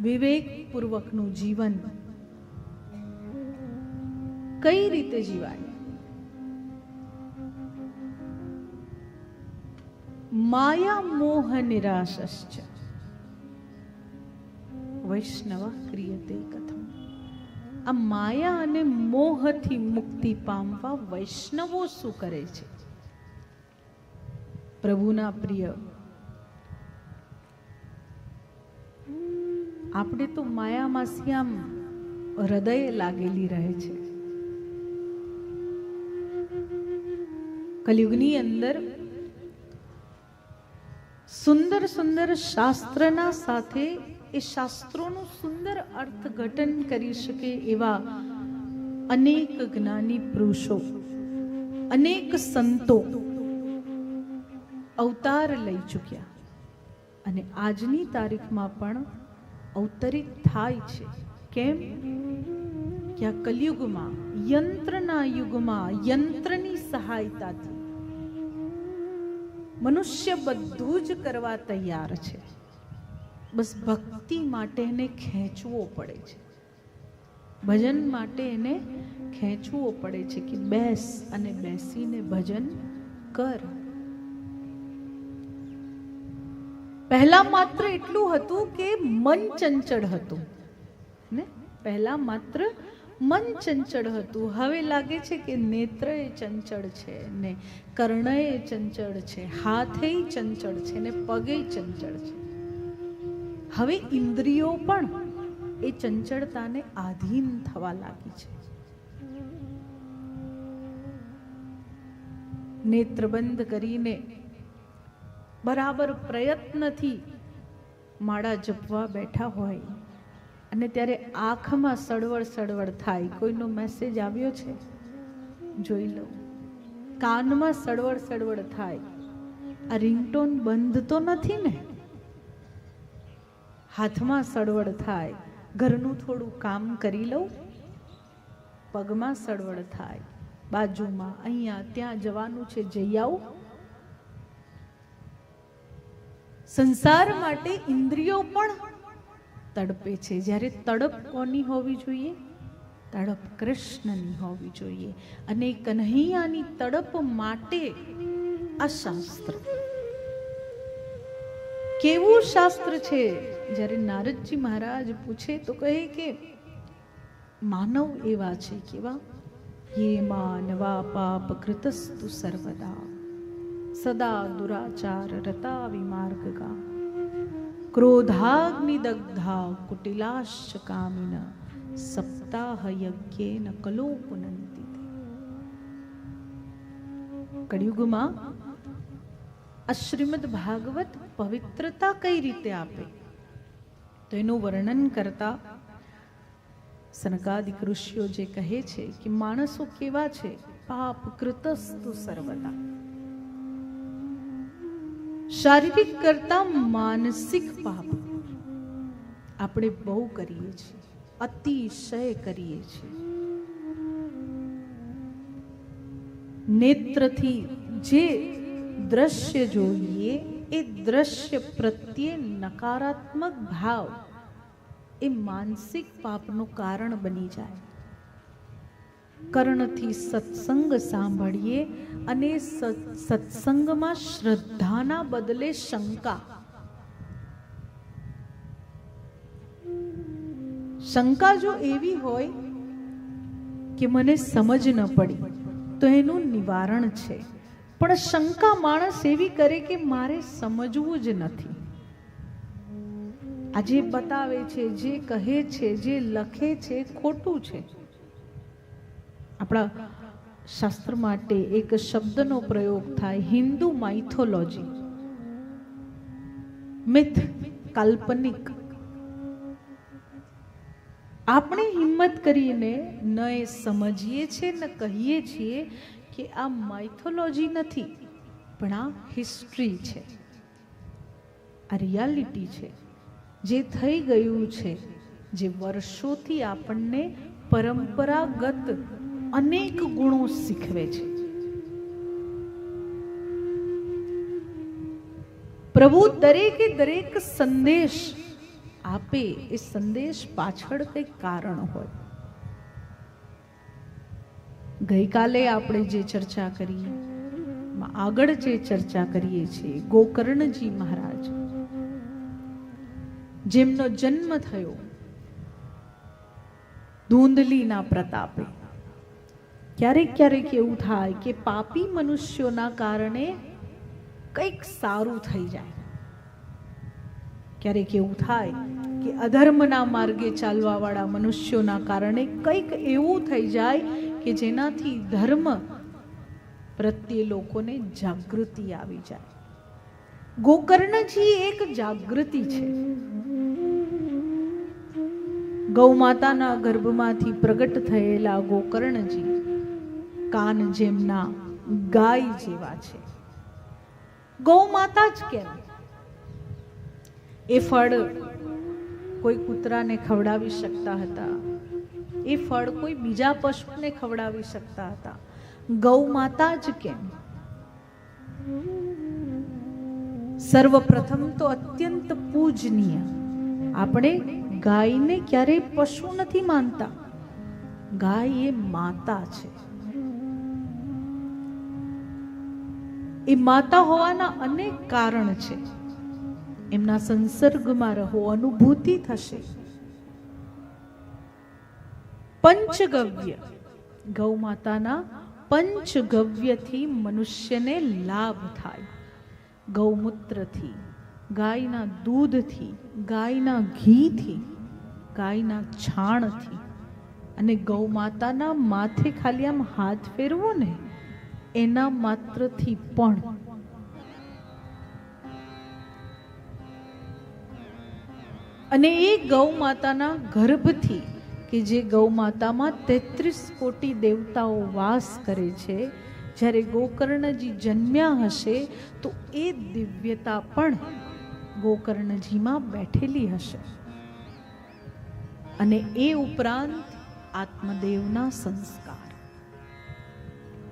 વિવેકપૂર્વકનું જીવન. કઈ રીતે જીવાય? માયા મોહ નિરાશશ્ચ વૈષ્ણવ ક્રિયતે કથમ. આ માયા અને મોહથી મુક્તિ પામવા વૈષ્ણવો શું કરે છે? પ્રભુના પ્રિય આપણે તો માયામાં શ્યામ હૃદય લાગેલી રહે છે. કલયુગની અંદર સુંદર સુંદર શાસ્ત્રના સાથે એ શાસ્ત્રોનું સુંદર અર્થઘટન કરી શકે એવા અનેક જ્ઞાની પુરુષો, અનેક સંતો અવતાર લઈ ચૂક્યા. અને આજની તારીખમાં પણ અવતરિત થાય છે. કેમ? કે આ કલયુગમાં, યંત્રના યુગમાં, યંત્રની સહાયતાથી મનુષ્ય બધું જ કરવા તૈયાર છે. બસ ભક્તિ માટે એને ખેંચવો પડે છે. ભજન માટે એને ખેંચવો પડે છે કે બેસ અને બેસીને ભજન કર. પહેલા માત્ર એટલું હતું કે મન ચંચળ હતું, ને? પહેલા માત્ર મન ચંચળ હતું. હવે લાગે છે કે નેત્ર એ ચંચળ છે, ને કર્ણય ચંચળ છે, હાથે ચંચળ છે, ને પગે ચંચળ છે. હવે ઇન્દ્રિયો પણ એ ચંચળતાને આધીન થવા લાગી છે. નેત્ર બંધ કરીને બરાબર પ્રયત્નથી માળા જપવા બેઠા હોય અને ત્યારે આંખમાં સળવળ સળવળ થાય. કોઈનો મેસેજ આવ્યો છે? જોઈ લઉં કાનમાં સળવળ સળવળ થાય. આ રિંગટોન બંધ તો નથી ને? હાથમાં સળવળ થાય. ઘરનું થોડું કામ કરી લઉં. પગમાં સળવળ થાય. બાજુમાં, અહીંયા, ત્યાં જવાનું છે, જઈ આવું. સંસાર માટે ઇન્દ્રિયો પણ તડપે છે. જ્યારે તડપ કોની હોવી જોઈએ? તડપ કૃષ્ણની હોવી જોઈએ. અને કન્હૈયાની તડપ માટે આ શાસ્ત્ર. કેવું શાસ્ત્ર છે? જ્યારે નારદજી મહારાજ પૂછે તો કહે કે, માનવ એવા છે કેવા? યે માનવા પાપ કૃતસ્તુ સર્વદા. સદા દુરાચાર રતા વિમાર્ગગા ક્રોધાગ્નિદગ્ધા કુટિલાશ્ચ કામિન સપ્તાહ યજ્ઞેન કલો પુનંતી કળિયુગમાં આ શ્રીમદ ભાગવત પવિત્રતા કઈ રીતે આપે તો એનું વર્ણન કરતા સનકાદિક ઋષિઓ જે કહે છે કે માણસો કેવા છે પાપ કૃતસ્તુ સર્વદા શારીરિક કરતા માનસિક પાપ આપણે બહુ કરીએ છીએ, અતિશય કરીએ છીએ. નેત્રથી જે દ્રશ્ય જોઈએ, એ દ્રશ્ય પ્રત્યે નકારાત્મક ભાવ એ માનસિક પાપનું કારણ બની જાય. કર્ણથી સત્સંગ સાંભળીએ અને સત્સંગમાં શ્રદ્ધાના બદલે શંકા. શંકા જો એવી હોય કે મને સમજ ન પડી, તો એનું નિવારણ છે. પણ શંકા માણસ એવી કરે કે મારે સમજવું જ નથી. આ જે બતાવે છે, જે કહે છે, જે લખે છે, ખોટું છે. આપણા શાસ્ત્ર માટે એક શબ્દનો પ્રયોગ થાય, હિન્દુ માઇથોલોજી મિથ કાલ્પનિક. આપણે હિંમત કરીને ન એ સમજીએ છીએ, ન કહીએ છીએ કે આ માઇથોલોજી નથી, પણ આ હિસ્ટ્રી છે. આ રિયાલિટી છે, જે થઈ ગયું છે, જે વર્ષોથી આપણને પરંપરાગત અનેક ગુણો શીખવે છે. પ્રભુ દરેકે દરેક સંદેશ આપે એ સંદેશ પાછળ કંઈક કારણ હોય. ગઈકાલે આપણે જે ચર્ચા કરી આગળ જે ચર્ચા કરીએ છીએ, ગોકર્ણજી મહારાજ, જેમનો જન્મ થયો ધૂંધલીના પ્રતાપે. ક્યારેક ક્યારેક એવું થાય કે પાપી મનુષ્યોના કારણે કંઈક સારું થઈ જાય. ક્યારેક એવું થાય કે અધર્મના માર્ગે ચાલવાવાળા મનુષ્યોના કારણે કંઈક એવું થઈ જાય કે જેનાથી ધર્મ પ્રત્યે લોકોને જાગૃતિ આવી જાય. ગોકર્ણજી એક જાગૃતિ છે. ગૌમાતાના ગર્ભમાંથી પ્રગટ થયેલા ગોકર્ણજી કાન જેમના ગાય જેવા છે. ગૌ માતા જ કેમ એ ફળ કોઈ કૂતરાને ખવડાવી શકતા હતા. એ ફળ કોઈ બીજા પશુને ખવડાવી શકતા હતા. ગૌ માતા જ કેમ? સર્વપ્રથમ તો અત્યંત પૂજનીય. આપણે ગાયને ક્યારેય પશુ નથી માનતા. ગાય એ માતા છે. એ માતા હોવાના અનેક કારણ છે. એમના સંસર્ગમાં રહો, અનુભૂતિ થશે. પંચગવ્ય. ગૌ માતાના પંચગવ્યથી મનુષ્યને લાભ થાય. ગૌમૂત્રથી, ગાયના દૂધથી, ગાયના ઘીથી, ગાયના છાણથી. અને ગૌ માતાના માથે ખાલી આમ હાથ ફેરવો ને એના માત્રથી પણ. અને એ ગૌ માતાના ગર્ભથી, કે જે ગૌ માતામાં તેત્રીસ કોટી દેવતાઓ વાસ કરે છે, જ્યારે ગોકર્ણજી જન્મ્યા હશે, તો એ દિવ્યતા પણ ગોકર્ણજીમાં બેઠેલી હશે. અને એ ઉપરાંત આત્મદેવના સંસ્કાર.